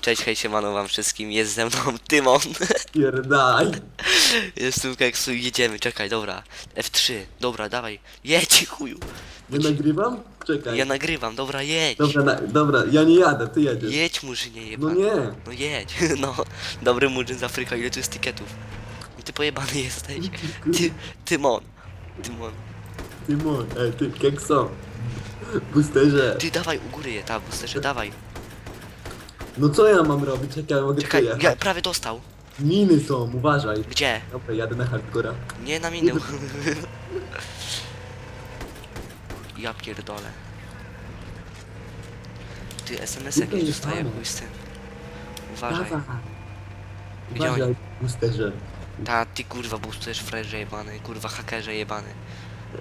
Cześć, hej, siemano wam wszystkim, jest ze mną Tymon. Pierdaj. Jest tu Keksu jedziemy, czekaj, dobra. F3, dobra, dawaj, jedź chuju. Nie nagrywam? Czekaj. Ja nagrywam, dobra, jedź. Dobra, na, dobra, ja nie jadę, ty jedziesz. Jedź murzynie No jebany. nie. No jedź, no. Dobry murzyn z Afryka, ile tu jest tiketów? I ty pojebany jesteś. Ty, Tymon. Tymon. Tymon, ej, ty, kekso. Boosterze. Ty dawaj u góry je, ta boosterze, dawaj. No co ja mam robić? Czekaj, ja mogę Czekaj, przyjechać. ja prawie dostał. Miny są, uważaj. Gdzie? Dobra, jadę na hardcora. Nie na minę. Ja pierdolę. Ty SMS Tutaj jakieś dostaję tym. Uważaj. Dawaj. Gdzie? Uważaj, boosterze. Ta ty kurwa boostujesz frajerze jebany, kurwa hakerze jebany.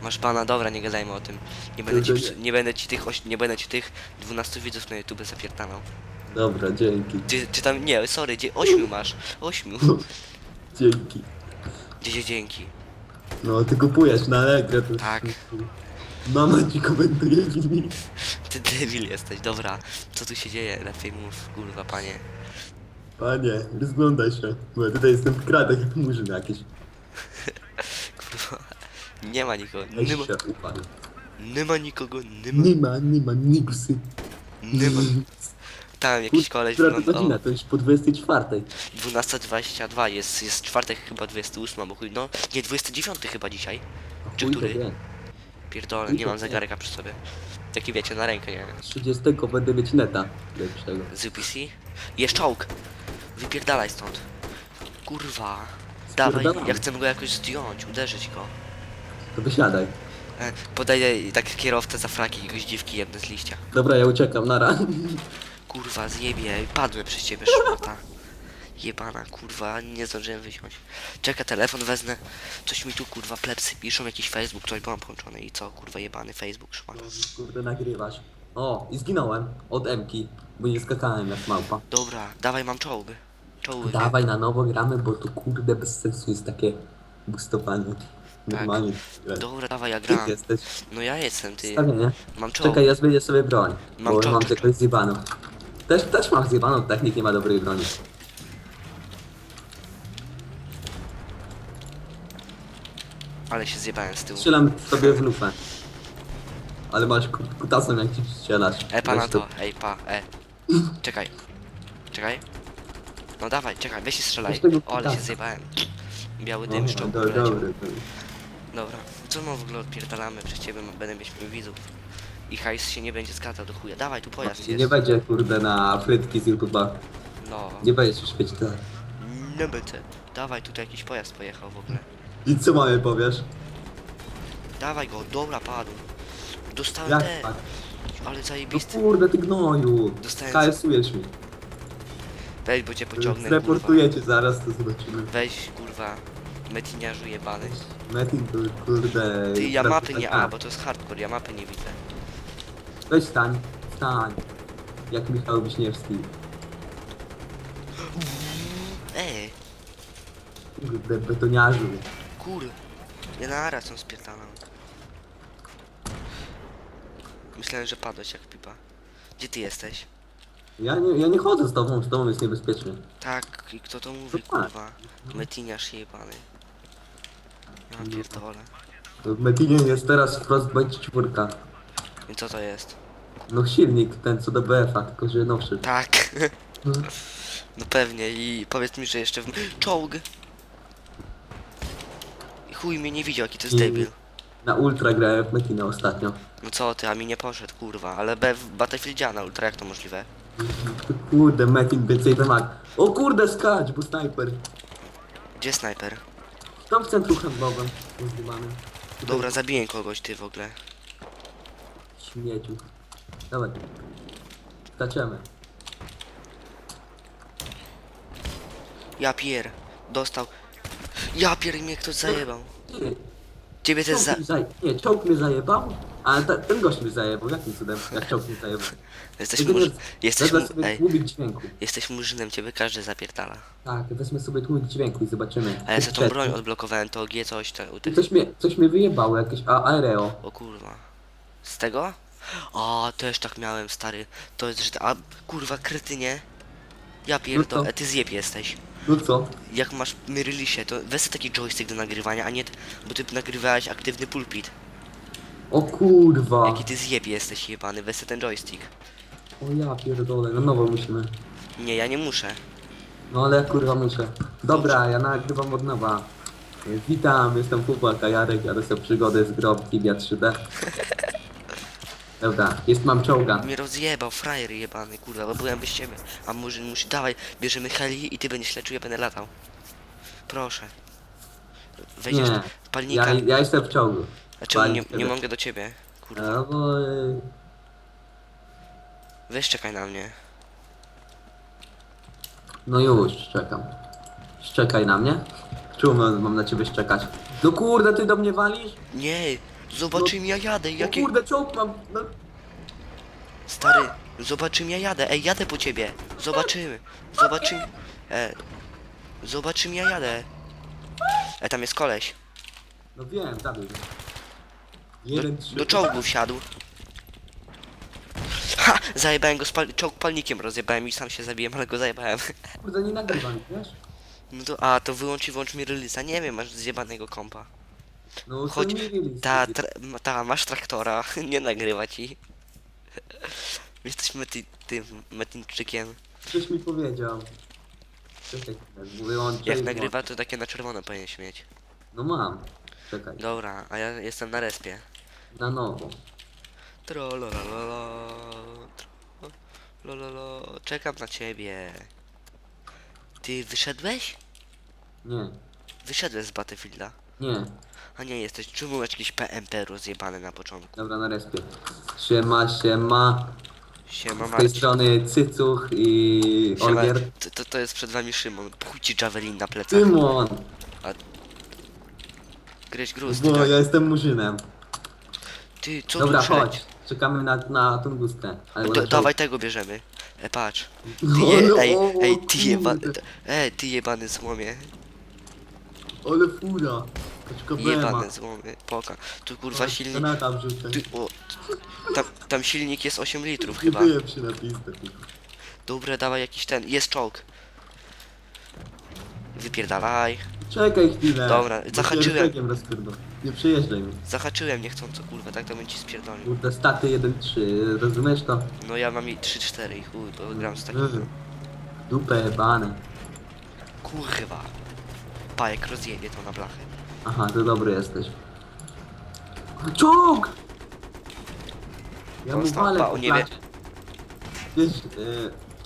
Masz bana, dobra, nie gadajmy o tym. Nie będę ci, nie będę ci tych, oś, nie będę ci tych 12 widzów na YouTube zapierdalał. Dobra, dzięki. Ty, ty tam, nie, sorry, gdzie, ośmiu masz, ośmiu. Dzięki. Gdzie dzięki. No, ty kupujesz na Allegro. To Tak. Mama ci komentuje filmik. Ty debil jesteś, dobra. Co tu się dzieje? Lepiej mów, kurwa panie. Panie, rozglądaj się. Bo ja tutaj jestem w kratach jak murzyn jakiś. Kurwa. Nie ma nikogo, nie ma, się upadł. nie ma nikogo, nie ma, Nie ma, nie ma, nigusy. nie ma. Tam jakiś koleś Która to godzina? To już po 24. 12.22 jest, jest czwartek chyba 28, bo chuj, no nie 29 chyba dzisiaj. A Czy chuj który? wie. Pierdolę, nie mam zegarka przy sobie. Taki wiecie, na rękę, nie 30 będę mieć neta. Z UPC? Jest czołg! Wypierdalaj stąd. Kurwa. Dawaj, ja chcę go jakoś zdjąć, uderzyć go. To wysiadaj. E, Podaję tak kierowcę za fraki i goździwki jedne z liścia. Dobra, ja uciekam, nara. Kurwa, zjebie, padłem przez ciebie, szmata. Jebana, kurwa, nie zdążyłem wysiąść. Czekaj, telefon wezmę. Coś mi tu, kurwa, plepsy piszą, jakiś Facebook, coś mam połączony i co, kurwa, jebany Facebook, szmata. Kurde, nagrywasz. O, i zginąłem od Emki, bo nie skakałem jak małpa. Dobra, dawaj, mam czołgy. Czołgi. Dawaj na nowo gramy, bo to kurde bez sensu jest takie boostowanie. Normalnie. Dobra, dawaj, ja Ty gram. jesteś. No ja jestem, ty. Stawienie. Mam czołg. Czekaj, ja zmienię sobie broń. Mam bo czołg. mam jakoś zjebaną. Też, też mam zjebaną technik, nie ma dobrej broni. Ale się zjebałem z tyłu. Strzelam sobie w lufę. Ale masz ku- kutasem jak ci strzelasz. E, pa na Weź to, ej, pa, e. Czekaj. Czekaj. No dawaj, czekaj, weź i strzelaj. Weź tego O, ale się kutasa. zjebałem. Biały No, dym z czołgu dobry, poleciał. dobry, dobry. Dobra, co my w ogóle odpierdalamy przez ciebie, będę mieć widzów. I hajs się nie będzie skazał do chuja. Dawaj, tu pojazd Nie jest. będzie kurde na frytki z YouTube'a. No, Nie będzie już mieć tak. nie będzie. Dawaj, tutaj jakiś pojazd pojechał w ogóle. I co mamy powiesz? Dawaj go, dobra, padł. Dostałem Jak te, tak? ale No zajebisty. kurde ty gnoju. Dostałem- KS-ujesz mi. Weź, bo cię pociągnę, kurwa. Zreportuję cię zaraz, to zobaczymy. Weź, kurwa, metiniarzu jebany. Metin to kurde... Ty, ja tak- mapy nie, tak. a, bo to jest hardcore, ja mapy nie widzę. Weź stań, stań. Jak Michał Wiśniewski. Ej, Kurde, betoniarzu. kur, ja na raz ją spierdalam. Myślałem, że padłeś jak pipa. Gdzie ty jesteś? Ja nie, ja nie chodzę z tobą, z tobą jest niebezpiecznie. Tak, i kto to mówi, To tak. kurwa? Metiniarz jebany. Ja pierdolę. To W Metinie jest teraz Frostbite 4. I co to jest? No silnik, ten co do BF-a, tylko że nowszy. Tak. Mhm. No pewnie i powiedz mi, że jeszcze w... Czołg! I chuj mnie nie widział, jaki to jest I- debil. Na Ultra grałem w Metinę ostatnio. No co ty, a mi nie poszedł, kurwa, ale B w Battlefieldzie na ultra, jak to możliwe? Kurde, Metin więcej wymaga. O kurde, skacz, bo snajper. Gdzie snajper? Tam w centrum handlowym. Używany. Dobra, zabiję kogoś, ty w ogóle. Śmieciu. Dawaj. Skaczemy. Ja pier, dostał. Ja pier, mnie ktoś zajebał. Ciebie też za... czołg mi zaje... Nie, czołg mnie zajebał, a ta, ten gość mnie zajebał. Jakim cudem? Jak czołg mnie zajebał? Jesteś Tego murz... nie- Jesteś Wezmę mu... sobie Ej, tłumik dźwięku. jesteś murzynem, ciebie każdy zapierdala. Tak, wezmę sobie tłumik dźwięku i zobaczymy. A ja sobie tą broń odblokowałem, to G coś, to... Coś mnie, coś mnie wyjebało, jakieś a, aereo. O kurwa. Z tego? O, też tak miałem, stary. To jest, że... A, kurwa, krytynie. Ja pierdolę, No ty zjeb jesteś. No co? Jak masz Myrlisie, to weź sobie taki joystick do nagrywania, a nie... Bo ty nagrywałeś aktywny pulpit. O kurwa. Jaki ty zjeb jesteś jebany, weź sobie ten joystick. O ja pierdolę, na nowo musimy. Nie, ja nie muszę. No ale ja kurwa muszę. Dobra, ja nagrywam od nowa. Witam, jestem chłopaka Jarek, jadę sobie przygodę z grom Tibia 3D. Dobra, jest mam czołga. Mnie rozjebał, frajer jebany, kurwa, bo byłem bez ciebie. A może musi, dawaj, bierzemy heli i ty będziesz leczył, ja będę latał. Proszę. Wejdziesz Nie, do palnika. ja, ja jestem w czołgu. A czemu nie, nie mogę do ciebie? Kurwa. No bo... y, Weź czekaj na mnie. No już, czekam. Szczekaj na mnie. Czemu mam na ciebie szczekać? No kurde, ty do mnie walisz? Nie, zobacz czym ja jadę, O jaki... kurde, czołg mam... No, Stary, zobacz czym ja jadę, ej, jadę po ciebie. Zobaczymy, zobaczymy. E, zobacz czym ja jadę. E, tam jest koleś. no wiem, zabił mnie. Jeden, trzy... do czołgu wsiadł. Ha! Zajebałem go z pal czołg palnikiem rozjebałem i sam się zabiłem, ale go zajebałem. Kurde, nie nagrywam, wiesz? No to, a, to wyłącz i włącz mi releasa. Nie wiem, masz zjebanego kompa. No Chodź. Ta, tra, ta, masz traktora, nie nagrywa ci. Jesteś mety, tym metinczykiem. Coś mi powiedział. Czekaj, wyłączę Jak nagrywa, to takie na czerwono powinien mieć. No mam. Czekaj, Dobra, a ja jestem na respie. na nowo. Trolololo, trolololo, czekam na ciebie. Ty wyszedłeś? Nie, Wyszedłeś z Battlefielda. nie. A nie jesteś, czemu masz jakieś PMP rozjebane na początku? Dobra, na respie. Siema, siema. Siema Z tej Marcin. strony Cycuch i Siema, Olgier. to, to, to jest przed wami Szymon. Chuj ci Javelin na plecach. Szymon! Gryź gruz, Bo ty, ja jestem murzynem. ty co Dobra, tu chodź. Czekamy na, na tungustę. Albo Da, na dawaj tego bierzemy. E, patrz. Ty No, je, no, ej, o, ej, ty jebany, ej, ty jebany złomie. Ale fura. Bema. Jebany złomy, poka. Tu kurwa silnik, Granata wrzucę. ty, o, tam, tam silnik jest 8 litrów Nie chyba. byłem się na pistę. Dobra, dawaj jakiś ten, jest czołg. Wypierdalaj. Czekaj chwilę. Dobra, bo zahaczyłem. pierścieniem. Nie przyjeżdżaj mi. Zahaczyłem niechcąco, kurwa, tak to bym ci spierdolił. Kurde, staty 1-3, rozumiesz to? No ja mam i 3-4 i chuj, bo gram z takim... Mm. Dupę jebane. Kurwa. Pajek rozjebie to na blachę. Aha, to dobry jesteś. Czołg! Ja mu Dostał, walę po on nie wie. klacie. Wiesz,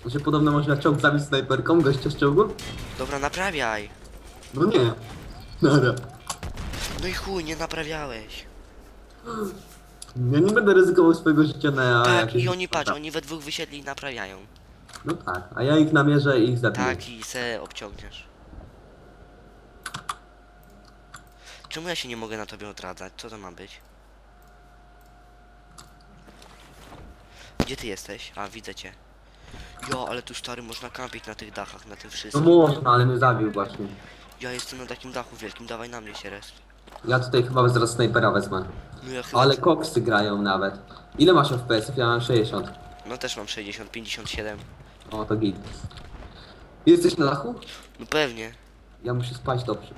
e, że podobno można czołg zabić snajperką, gościa z czołgu? Dobra, naprawiaj. No nie. Nara. No i chuj, nie naprawiałeś. Ja nie będę ryzykował swojego życia na tak, jakieś... i oni patrz, oni we dwóch wysiedli i naprawiają. No tak, a ja ich namierzę i ich zabiję. Tak, i se obciągniesz. Czemu ja się nie mogę na tobie odradzać? Co to ma być? Gdzie ty jesteś? A, widzę cię. Jo, ale tu stary można kampić na tych dachach, na tym No wszystkim. można, ale mnie zabił właśnie. Ja jestem na takim dachu wielkim, dawaj na mnie się rest. Ja tutaj chyba zaraz snajpera wezmę. No ja chyba... Ale koksy grają nawet. Ile masz FPS-ów? Ja mam 60. No też mam 60, 57. O, to git. Jesteś na dachu? No pewnie. Ja muszę spać dobrze.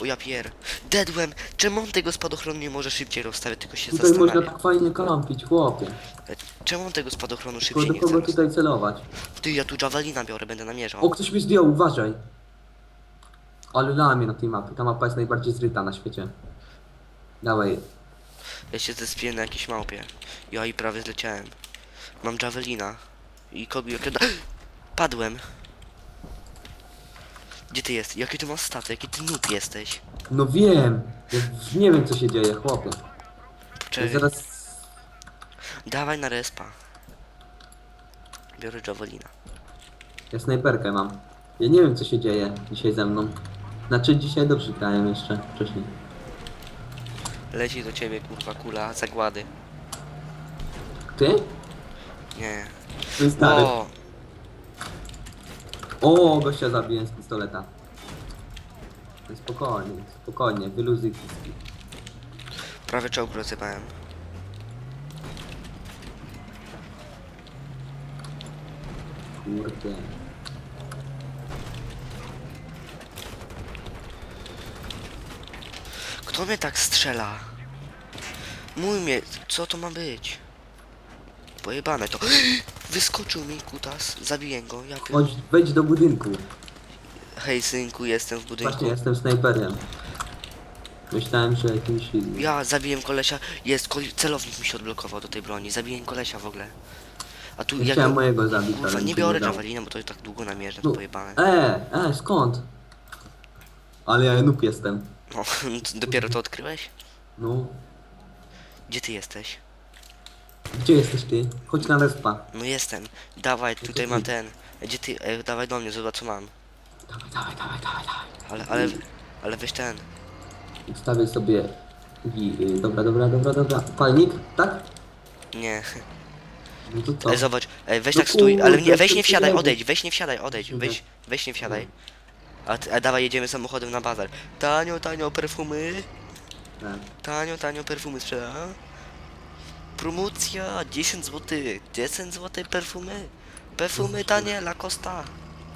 O ja pier. Dedłem! Czemu on tego spadochronu nie może szybciej rozstawiać, tylko się Tutaj można zastanawia. tak fajnie kampić, chłopie. E, Czemu on tego spadochronu Tylko szybciej do nie chce kogo rozstawiać? tutaj celować? Ty, ja tu javelina biorę, będę namierzał. O, ktoś mi zdjął, uważaj. Ale lamię na tej mapie. Ta mapa jest najbardziej zryta na świecie. Dawaj. Ja się zespię na jakiejś małpie. Ja i prawie zleciałem. Mam javelina. I kogo jakie... Padłem. Gdzie ty jesteś? Jaki ty masz staty? Jaki ty noob jesteś? No wiem. Ja nie wiem co się dzieje, chłopie. Ja Poczekaj. zaraz... Dawaj na respa. Biorę javelina. Ja snajperkę mam. Ja nie wiem co się dzieje dzisiaj ze mną. Znaczy dzisiaj dobrze grałem jeszcze wcześniej. Leci do ciebie, kurwa, kula zagłady. Ty? Nie. Ty stary. O! O, gościa zabiłem z pistoleta. Spokojnie, spokojnie, wyluzuj wszystkich. Prawie czołg rozjebałem. Kurde. Kto mnie tak strzela? Mój mnie, co to ma być? Pojebane to. Wyskoczył mi kutas, zabiję go, ja pier... Chodź, wejdź do budynku. Hej synku, jestem w budynku. Właśnie jestem snajperem. Myślałem, że jakimś... Ja zabiłem kolesia, jest, kol- celownik mi się odblokował do tej broni, zabiłem kolesia w ogóle. A tu Ja chciałem mojego zabić, Kurwa, ale mi nie się biorę dało. javelina, bo to tak długo namierzę, No. to pojebane. E, e, skąd? Ale ja noob jestem. No, dopiero to odkryłeś? No. Gdzie ty jesteś? Gdzie jesteś ty? Chodź na respa. No jestem. Dawaj, tutaj mam ten. Gdzie ty? Dawaj do mnie, zobacz co mam. Dawaj, dawaj, dawaj, dawaj, dawaj. Ale, ale, ale weź ten. Ustawię sobie... I, y, dobra, dobra, dobra, dobra. Palnik? Tak? Nie. No to co? Zobacz, weź No tak stój, ale kurde, nie, weź nie wsiadaj, odejdź, weź nie wsiadaj, odejdź, Dobra. weź, weź nie wsiadaj. A, ty- a dawaj jedziemy samochodem na bazar. Tanio, tanio, perfumy. Tak. Tanio, tanio, perfumy sprzeda. Promocja, 10 zł, 10 zł perfumy. Perfumy tanie, Lacosta.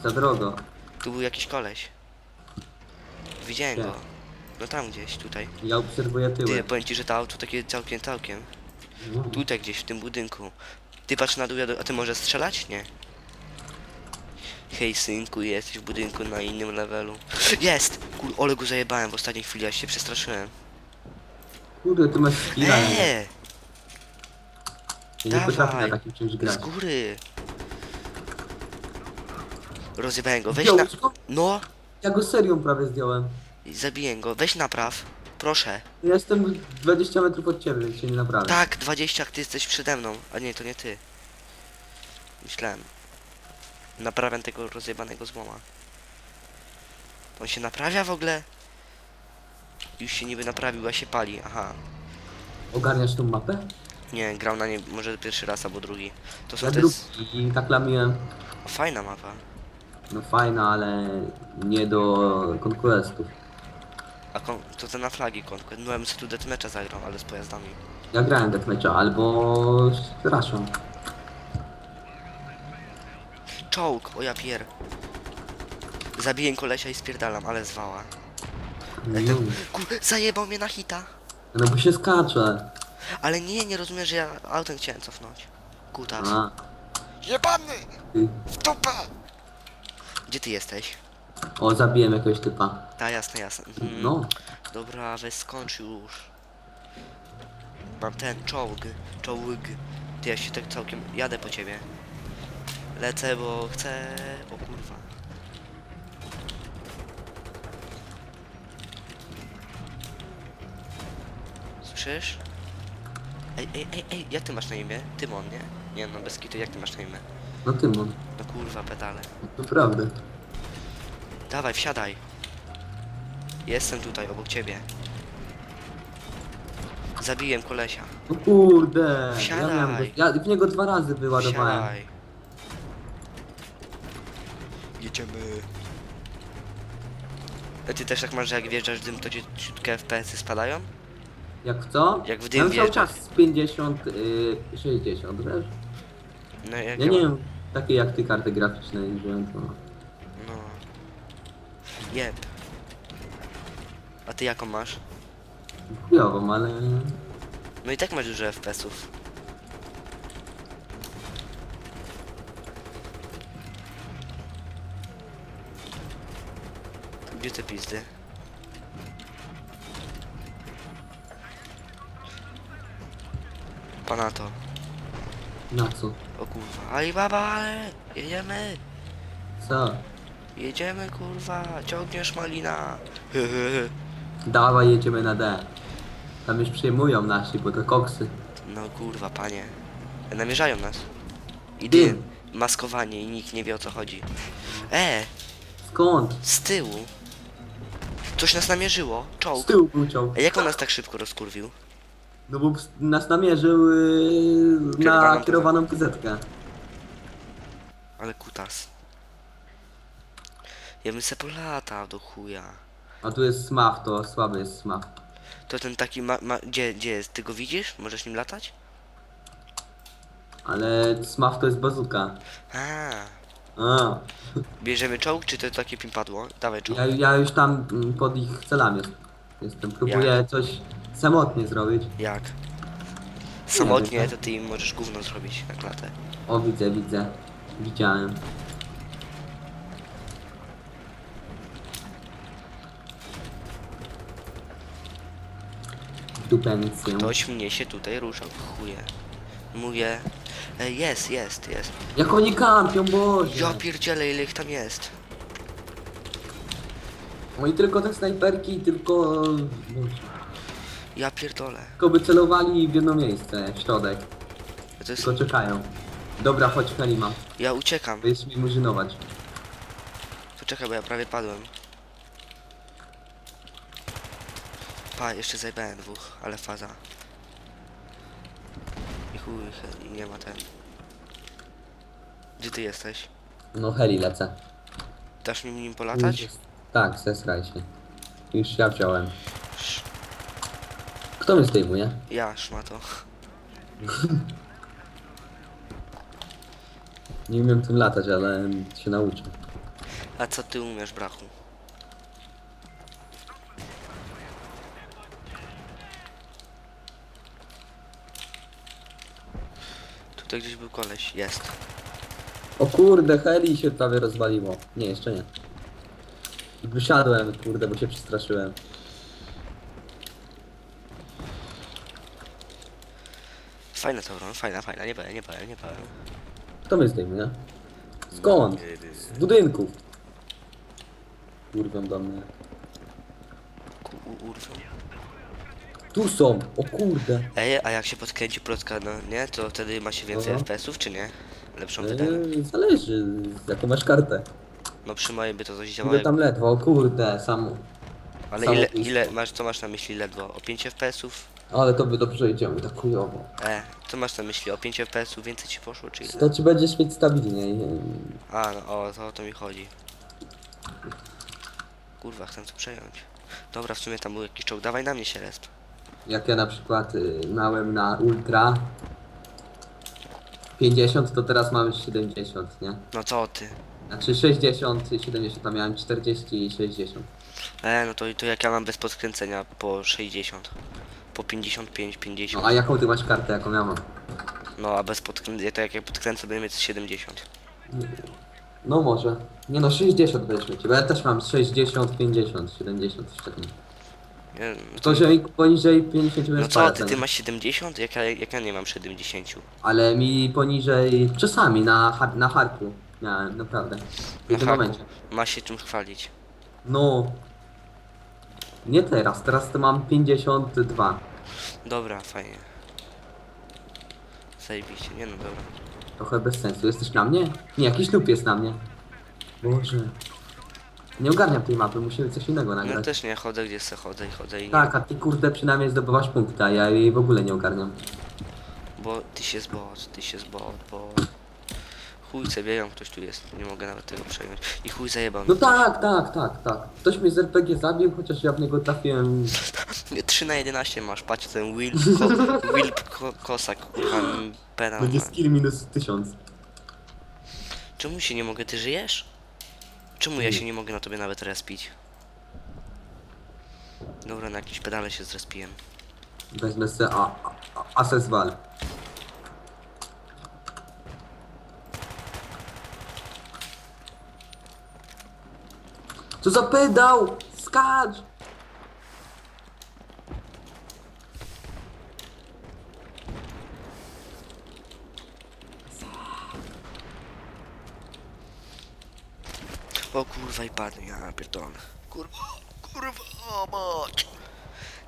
Za drogo. Tu był jakiś koleś. Widziałem Gdzie? go. No tam gdzieś, tutaj. Ja obserwuję Ty, tyłem. powiem ci, że to auto takie całkiem, całkiem. No. Tutaj gdzieś, w tym budynku. Ty patrz na dół, ja do- a ty możesz strzelać? Nie. Hej synku, jesteś w budynku na innym levelu. Jest! Kur, ole go zajebałem w ostatniej chwili, ja się przestraszyłem. Kurde, ty masz nie? Eee! Nie potrafię na dawaj. takim czymś Z grać. góry! Rozjebałem go, weź na... co? No! Ja go serią prawie zdjąłem. Zabiję go, weź napraw. Proszę. Ja jestem 20 metrów od ciebie, więc się nie naprawię. Tak, 20, ty jesteś przede mną. A nie, to nie ty. Myślałem. Naprawiam tego rozjebanego złoma. On się naprawia w ogóle? Już się niby naprawił, a się pali. Aha. Ogarniasz tą mapę? Nie, grał na niej może pierwszy raz albo drugi. To są Ja te... drugi z- i tak lamiłem. Fajna mapa. No fajna, ale nie do konkurentów. A kon... to te na flagi Conquest. No ja bym sobie tu deathmatcha zagrał, ale z pojazdami. Ja grałem deathmatcha, albo... Przepraszam. Czołg, o ja pier. Zabiję kolesia i spierdalam, ale zwała. No, ten... Kur... Zajebał mnie na hita. no bo się skacze. Ale nie, nie rozumiesz, że ja autem chciałem cofnąć. Kutas. A, Jebany! W dupę! Gdzie ty jesteś? O, zabiłem jakiegoś typa. Ta, jasne, jasne. Mhm. No. Dobra, weź skończ już. Mam ten, czołg, czołg. Ty, ja się tak całkiem... Jadę po ciebie. Lecę, bo chcę... O kurwa. Słyszysz? Ej, ej, ej, ej, jak ty masz na imię? Tymon, nie? Nie no, bez kitu, jak ty masz na imię? No ty mam. No kurwa, pedale. Naprawdę. Dawaj, wsiadaj. Jestem tutaj, obok ciebie. Zabiłem kolesia. No kurde. Ja, Wsiadaj. miałem go, ja w niego dwa razy wyładowałem. Wsiadaj. Jedziemy. A ty też tak masz, że jak wjeżdżasz w dym, to ci ciutkę FPS-y spadają? Jak co? Jak w ja dym mam cały czas z 50, y, 60, wiesz? No jak Ja nie wiem, takie jak ty karty graficzne nie wziąłem, to... No. Jeb. A ty jaką masz? Chujową, ale... No i tak masz dużo FPS-ów. Gdzie te pizdy? Pana to. Na co? O kurwa. Alibaba, ale jedziemy. Co? Jedziemy kurwa. Ciągniesz malina. Dawaj, jedziemy na D. Tam już przyjmują nasi, bo to koksy. No kurwa, panie. Namierzają nas. I Dym. Maskowanie i nikt nie wie o co chodzi. E, Skąd? z tyłu. Coś nas namierzyło. Z Czołg. tyłu kłócią. A jak on nas tak szybko rozkurwił? No bo nas namierzył yy, na Kierowaną kierowaną PZ-kę. Ale kutas. Ja bym se polatał do chuja. A tu jest smaf, to słaby jest smaf. To ten taki ma, ma gdzie, gdzie jest? Ty go widzisz? Możesz nim latać? Ale smaf to jest bazuka. A, A, Bierzemy czołg, czy to takie pimpadło? Dawaj czołg. ja, ja już tam mm, pod ich celami jest- jestem. Próbuję coś samotnie zrobić. Jak? Samotnie, to ty im możesz gówno zrobić na klatę. O, widzę, widzę. Widziałem. W dupę nic nie ma. Ktoś mnie się tutaj ruszał, chuje. Mówię, e, jest, jest, jest. Jak oni kampią, Boże! Ja pierdzielę, ile ich tam jest. Oni tylko te snajperki, tylko... Boże. Ja pierdolę. Tylko by celowali w jedno miejsce, w środek. To jest... Tylko czekają. Dobra, chodź Halima. Ja uciekam. Będziesz mi murzynować. Poczekaj, bo ja prawie padłem. Pa, jeszcze zajebałem dwóch, ale faza. I chuj, he- i nie ma ten. Gdzie ty jesteś? No heli lecę. Dasz mi nim polatać? Tak, zesraj się. Już ja wziąłem. Sz- Kto mnie zdejmuje? Ja, szmato. Nie umiem tym latać, ale się nauczę. A co ty umiesz, brachu? Tutaj gdzieś był koleś. Jest. O kurde, heli się prawie rozwaliło. Nie, jeszcze nie. Wysiadłem, kurde, bo się przestraszyłem. Fajna to broń, fajna, fajna. Nie powiem, nie powiem, nie powiem. Kto mnie zdejmuje? Skąd? Z budynków. Kurwą do mnie. Ku- u- urwą. Tu są! O kurde! Ej, a jak się podkręci plotka, no nie? To wtedy ma się więcej Aha. FPS-ów, czy nie? Lepszą. Eee, zależy, jaką masz kartę. No przy mojej by to coś działało. tam ledwo, kurde, sam. Ale samo ile, ile masz, co masz na myśli ledwo? O 5 FPS-ów? Ale to by dobrze idziemy, tak chujowo. E, co masz na myśli? O 5 FPS-ów więcej ci poszło, czy ile? To ci będziesz mieć stabilniej. A, no, o, to o to mi chodzi. Kurwa, chcę to przejąć. Dobra, w sumie tam był jakiś czołg. Dawaj na mnie się resp. Jak ja na przykład y, miałem na ultra 50, to teraz mamy 70, nie? No co ty? Znaczy 60 i 70, a miałem 40 i 60. E, no to, to jak ja mam bez podkręcenia po 60. Po 55, No 50. a jaką ty masz kartę, jaką ja mam? No a bez podkręcenia, to jak ja podkręcę będę mieć 70. No może. Nie no, 60 weźmy ci, bo ja też mam 60, 50, 70, coś takiego. Nie, no, To, że mi poniżej 50 no co ty, ty masz 70? Jak ja, jak ja nie mam 70? Ale mi poniżej, czasami na, har- na harku miałem, naprawdę. W Na tym haku. momencie. Ma się czym chwalić. No. Nie teraz, teraz to mam 52. Dobra, fajnie. Zajebiście, nie no dobra. Trochę bez sensu. Jesteś na mnie? Nie, jakiś lub jest na mnie. Boże. Nie ogarniam tej mapy, musimy coś innego nagrać. też nie, chodzę gdzie se chodzę i chodzę i nie. Tak, a ty kurde przynajmniej zdobywasz punkty, a ja jej w ogóle nie ogarniam. Bo ty się zbot, ty się zbot, bo... Chuj sobie ją, ktoś tu jest, nie mogę nawet tego przejąć. I chuj zajebał No mnie tak, tak, tak, tak. Ktoś mnie z RPG zabił, chociaż ja w niego trafiłem. 3 na 11 masz, patrz ten Will, ko, Will ko, Kosak, kurwa, m, penal. Będzie skill minus 1000. Czemu się nie mogę, ty żyjesz? Czemu ja się nie mogę na tobie nawet respić? Dobra, na jakieś pedale się zrespiłem. Wezmę se a, a, a, Ases Val. Co za pedał? Skacz! O kurwa i padł, ja pierdolę. Kurwa, kurwa, mać.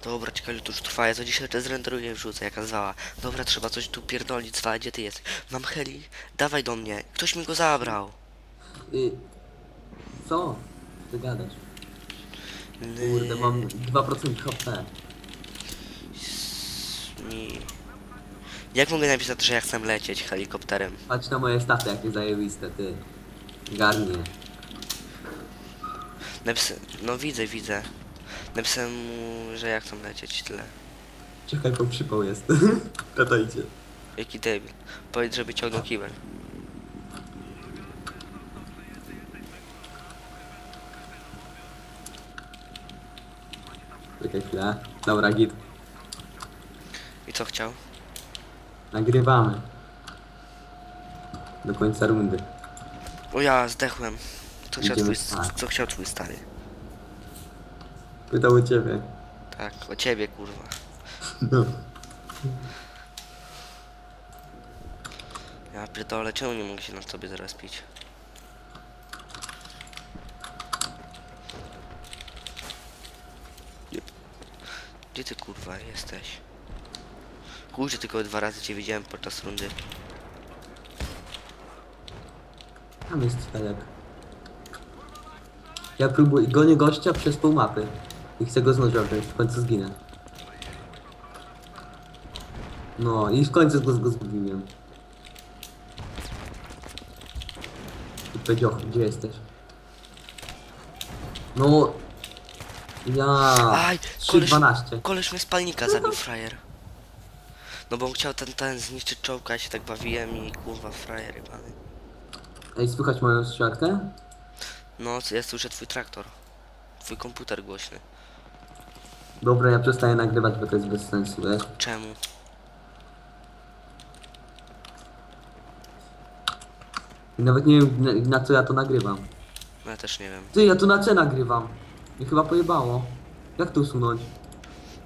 Dobra, ciekawe, to już trwa, ja to dzisiaj też zrenderuję i wrzucę, jaka zwała. Dobra, trzeba coś tu pierdolić, zwała, gdzie ty jesteś? Mam heli, dawaj do mnie, ktoś mi go zabrał. Y, co? Ty gadasz? Kurde, mam 2% HP. Mi... Jak mogę napisać, że ja chcę lecieć helikopterem? Patrz na moje staty, jakie zajebiste, ty. Garnie. No widzę, widzę. Napisałem mu, że ja chcę lecieć, tyle. Czekaj, bo przypał jest. Gadajcie. Jaki debil. Powiedz, żeby ciągnął kibel. Czekaj chwilę. Dobra, git. I co chciał? Nagrywamy. Do końca rundy. O ja zdechłem. Co chciał Idziemy twój, spać. co chciał twój stary? Pytał o ciebie. Tak, o ciebie kurwa. No. Ja pierdolę, czemu nie mogę się na tobie zaraz pić? Gdzie ty kurwa jesteś? Kurczę, tylko dwa razy cię widziałem podczas rundy. Tam jest Felek. Ja próbuję, gonię gościa przez pół mapy. I chcę go znów wziąć, w końcu zginę. No i w końcu go, go zgubiłem. I powiedział, gdzie jesteś? No... Ja... Aj, koleś, 3.12. koleś mnie z palnika zabił, frajer. No bo on chciał ten, ten zniszczyć czołka, ja się tak bawiłem i kurwa frajer jebany. Ej, słychać moją strzelkę? No, ja słyszę twój traktor. Twój komputer głośny. Dobra, ja przestaję nagrywać, bo to jest bez sensu, wiesz? Czemu? I nawet nie wiem, na, na co ja to nagrywam. Ja też nie wiem. Ty, ja tu na C nagrywam. Mnie chyba pojebało. Jak to usunąć?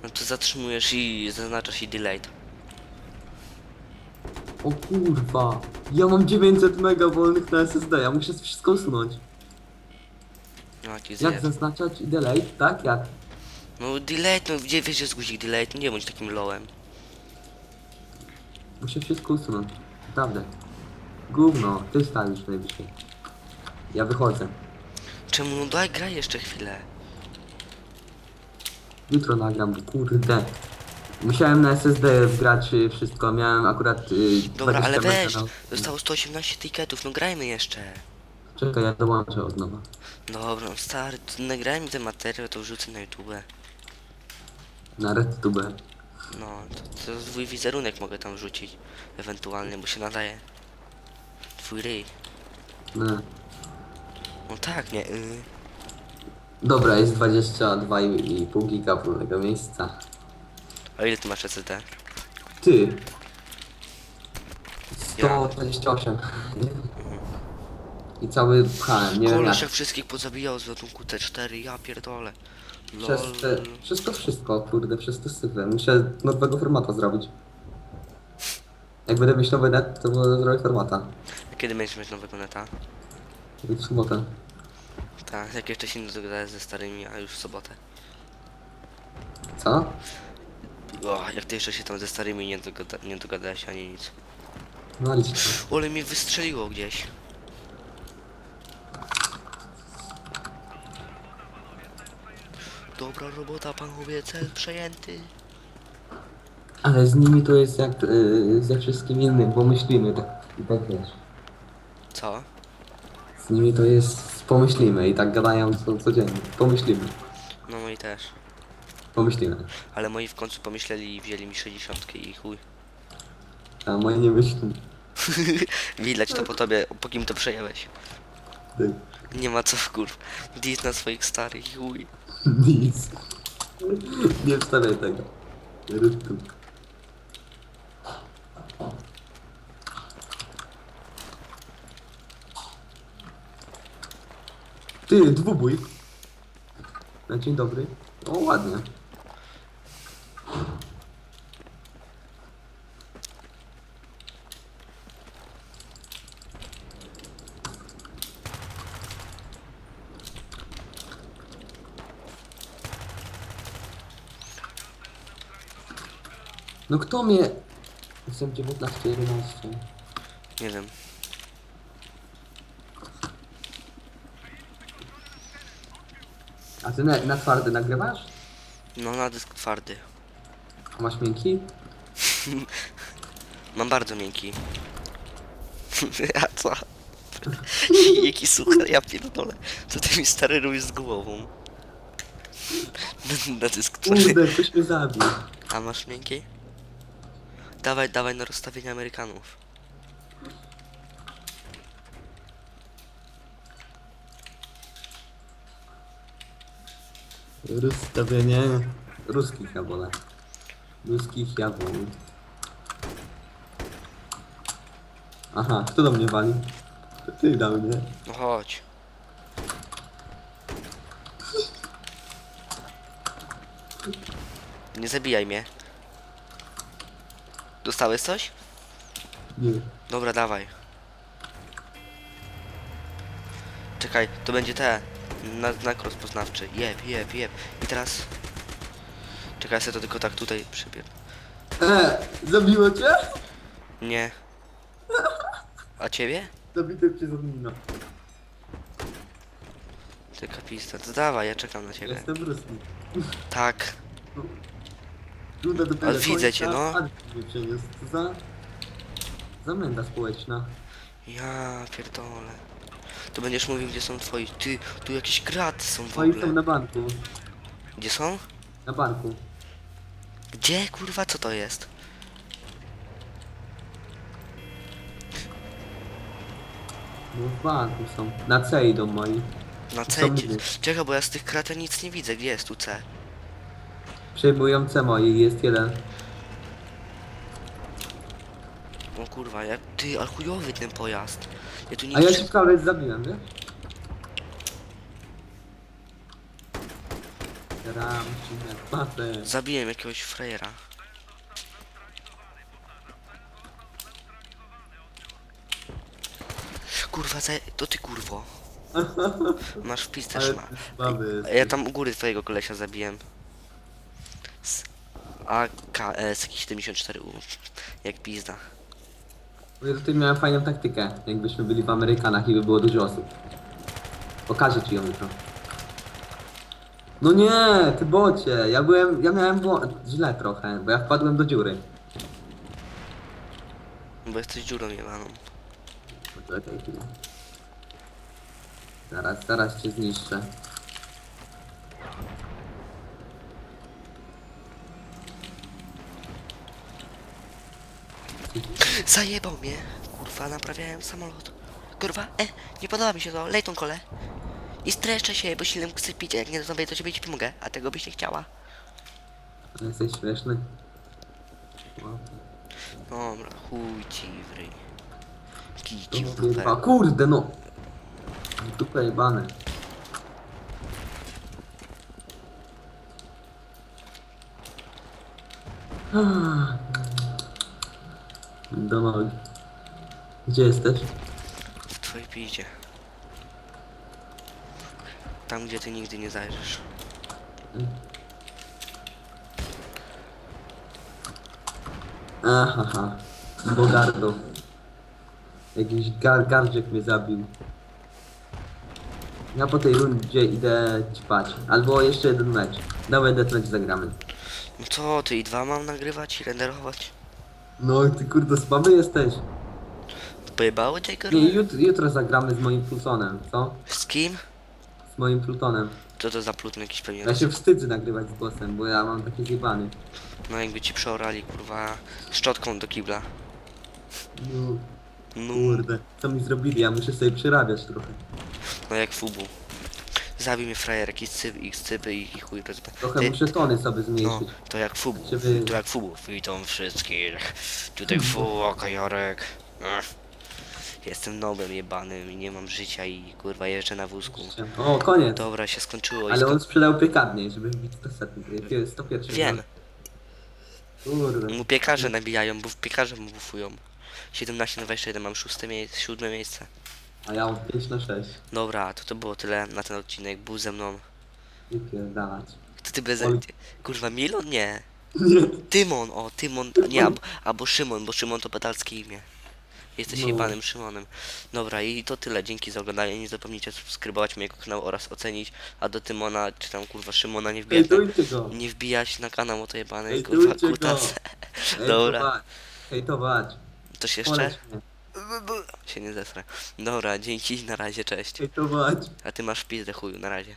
No to zatrzymujesz i zaznaczasz i delayed. O kurwa. Ja mam 900 mega wolnych na SSD, ja muszę wszystko usunąć. No jaki Jak zaznaczać i delay? Tak? Jak? No delayed, no gdzie wiesz, jest guzik delayed? Nie bądź takim lowem. Muszę wszystko usunąć. Naprawdę. Gówno, ty stawisz najwyżej. Ja wychodzę. Czemu? No daj, graj jeszcze chwilę. Jutro nagram, bo kurde. Musiałem na SSD wgrać y, wszystko, miałem akurat y, Dobra, 20 ale weź, zostało 118 tiketów, no grajmy jeszcze. Czekaj, ja dołączę od nowa. Dobra, no stary, to nagraj mi ten materiał, to wrzucę na YouTube. Na RedTube. No, to, to twój wizerunek mogę tam wrzucić. Ewentualnie, bo się nadaje. Twój ryj. No. No tak, nie. Y. Dobra, jest 22,5 giga wolnego miejsca. A ile ty masz SSD? Ty! Ja. 128. I cały pchałem, nie wiem Koleś jak. jak wszystkich pozabijał z ładunku T4, ja pierdolę. Przez, te, Lol. przez to wszystko, kurde, przez to syfę. Muszę nowego formata zrobić. Jak będę mieć nowy net, to będę zrobić formata. A Kiedy będziesz mieć nowego neta? W sobotę. Tak, jak jeszcze się nie dogadałeś ze starymi, a już w sobotę. Co? O, jak ty jeszcze się tam ze starymi nie, dogada nie dogadałeś ani nic. No liczę. Ole mnie wystrzeliło gdzieś. Dobra robota panowie, cel przejęty. Ale z nimi to jest jak yy, ze wszystkim innym, bo myślimy tak. I tak wiesz. Co? Z nimi to jest pomyślimy i tak gadają co, codziennie. Pomyślimy. No moi też. Pomyślimy. Ale moi w końcu pomyśleli i wzięli mi 60 i chuj. A moje nie myślą. Widać to po tobie, po kim to przejęłeś. Ty. Nie ma co kurw. Dis na swoich starych i chuj. Nic. Nie wstawiaj tego. Ty, dwubój. Na dzień dobry. O, ładnie. No kto mnie... Jestem 19, 11. Nie wiem. A ty na, na twardy nagrywasz? No na dysk twardy. A masz miękki? Mam bardzo miękki. A co? Jaki suchar, ja pierdolę. Co ty mi stary robisz z głową? Na, dysk twardy. Kurde, ktoś mnie zabił. A masz miękki? Dawaj, dawaj na rozstawienie Amerykanów. Rozstawienie. Ruskich ja wolę. Ruskich ja wolę. Aha, kto do mnie wali? To ty dał mnie. No chodź. Nie zabijaj mnie. Dostałeś coś? Nie. Dobra, dawaj. Czekaj, to będzie te. Na, znak rozpoznawczy. Jeb, jeb, jeb. I teraz... Czekaj, ja sobie to tylko tak tutaj przybier. E, zabiło cię? Nie. A ciebie? Zabity przez admina. Ty kapista. To dawaj, ja czekam na ciebie. Jestem ruski. Tak. Do tego Ale widzę cię, no. przyniósł. Co za... Zamęda społeczna. Ja pierdolę. To będziesz mówił, gdzie są twoi. Ty, tu jakieś kraty są w Oni są ogóle. na banku. Gdzie są? Na banku. Gdzie, kurwa, co to jest? No w banku są. Na C idą moi. Na C. gdzie- miny. Czekaj, bo ja z tych krat ja nic nie widzę. Gdzie jest tu C? Przejmują C moi, jest jeden. O kurwa, jak ty, ale chujowy ten pojazd. Ja tu nic A ja się prawie zabiłem, wiesz? Ram, patę. Zabiłem jakiegoś frejera. Kurwa, za... to ty kurwo. Masz wpis też Ale ma. słaby Ja tam u góry twojego kolesia zabiłem. Z AKS jakiś 74U. Jak pizda. Bo ja tutaj miałem fajną taktykę, jakbyśmy byli w Amerykanach i by było dużo osób. Pokażę ci ją jutro. No nie, ty bocie, ja byłem, ja miałem bło- źle trochę, bo ja wpadłem do dziury. Bo jesteś dziurą jebaną. Poczekaj chwilę. Zaraz, zaraz cię zniszczę. Zajebał mnie. Kurwa, naprawiałem samolot. Kurwa, e, nie podoba mi się to. Lej tą kolę. I streszczę się, bo silnym chcę pić, a jak nie zrobię, to ciebie ci pomogę. A tego byś nie chciała. Jesteś śmieszny. Dobra, chuj ci w ryj. Kij ci w kurwa, dupę. kurde no! Dupę jebane. Ah. Do nogi. Gdzie jesteś? W twojej piździe. Tam, gdzie ty nigdy nie zajrzysz. Ahaha. Bogardo. Jakiś gar gardziek mnie zabił. Ja po tej rundzie idę ćpać. Albo jeszcze jeden mecz. Dawaj deathmatch zagramy. No co, ty i dwa mam nagrywać i renderować? No ty kurde słaby jesteś. Pojebały cię, Nie, kurwa? jutro, jutro zagramy z moim plutonem, co? Z kim? Z moim plutonem. Co to za plutny jakiś pewnie? Ja się wstydzę nagrywać z głosem, bo ja mam taki zjebany. No jakby ci przeorali, kurwa, szczotką do kibla. No, No, kurde. Co mi zrobili? Ja muszę sobie przerabiać trochę. no jak fubu. Zabij mnie frajerek i cyb, i cyby i, i chuj rozba. Trochę Ty- muszę tony sobie No, zmniejszyć. to jak fubu. Żeby- To jak fubu. Witam wszystkich. Tutaj fubu, kajorek. Ech. Jestem nobem jebanym i nie mam życia i kurwa jeżdżę na wózku. O, koniec. Dobra, się skończyło i Ale sko- on sprzedał piekarnię, żeby 100 setny. 101. Wiem. Kurde. Mu piekarze nabijają, bo piekarze mu bufują. 17 na 21 mam szóste miejsce, siódme miejsce. A ja mam 5 na 6. Dobra, to to było tyle na ten odcinek. Był ze mną. Nie pierdalać. To ty bez... Oj. Kurwa, Milon? Nie. Tymon, o, Tymon, nie, albo, albo Szymon, bo Szymon to pedalskie imię. Jesteś No. jebanym Szymonem. Dobra, i to tyle, dzięki za oglądanie, nie zapomnijcie subskrybować mojego kanału oraz ocenić, a do Tymona, czy tam kurwa Szymona nie wbijać na, go. nie wbijać na kanał, o to jebany, Hejtujcie kurwa, go. kutas. Dobra. Hejtować. Hejtować. Coś jeszcze? Poleć mnie. Się nie zesrę. Dobra, dzięki, na razie, cześć. A ty masz pizdę chuju, na razie.